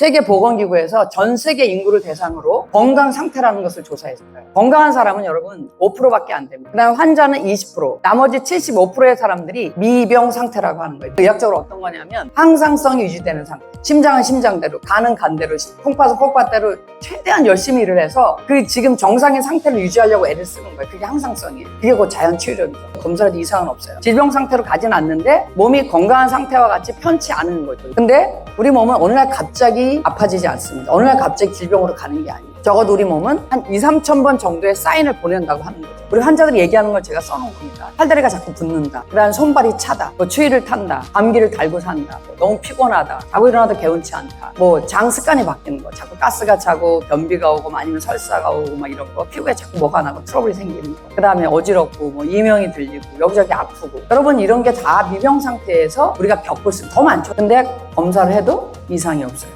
세계보건기구에서 전 세계 인구를 대상으로 건강 상태라는 것을 조사했어요. 건강한 사람은 여러분 5%밖에 안 됩니다. 그다음 환자는 20%, 나머지 75%의 사람들이 미병 상태라고 하는 거예요. 의학적으로 어떤 거냐면 항상성이 유지되는 상태. 심장은 심장대로, 간은 간대로, 콩팥은 콩팥대로 최대한 열심히 일을 해서 그 지금 정상의 상태를 유지하려고 애를 쓰는 거예요. 그게 항상성이에요. 그게 곧 자연 치유력이죠. 검사해도 이상은 없어요. 질병 상태로 가진 않는데 몸이 건강한 상태와 같이 편치 않은 거죠. 근데 우리 몸은 어느 날 갑자기 아파지지 않습니다. 어느 날 갑자기 질병으로 가는 게 아니에요. 적어도 우리 몸은 한 2, 3천 번 정도의 사인을 보낸다고 하는 거죠. 우리 환자들이 얘기하는 걸 제가 써놓은 겁니다. 팔다리가 자꾸 붓는다. 그다음 손발이 차다. 뭐 추위를 탄다. 감기를 달고 산다. 뭐 너무 피곤하다. 자고 일어나도 개운치 않다. 뭐 장 습관이 바뀌는 거. 자꾸 가스가 차고 변비가 오고 뭐 아니면 설사가 오고 막 이런 거. 피부에 자꾸 뭐가 나고 트러블이 생기는 거. 그다음에 어지럽고 뭐 이명이 들리고 여기저기 아프고. 여러분 이런 게 다 미병 상태에서 우리가 겪을 수 더 많죠. 근데 검사를 해도 이상이 없어요.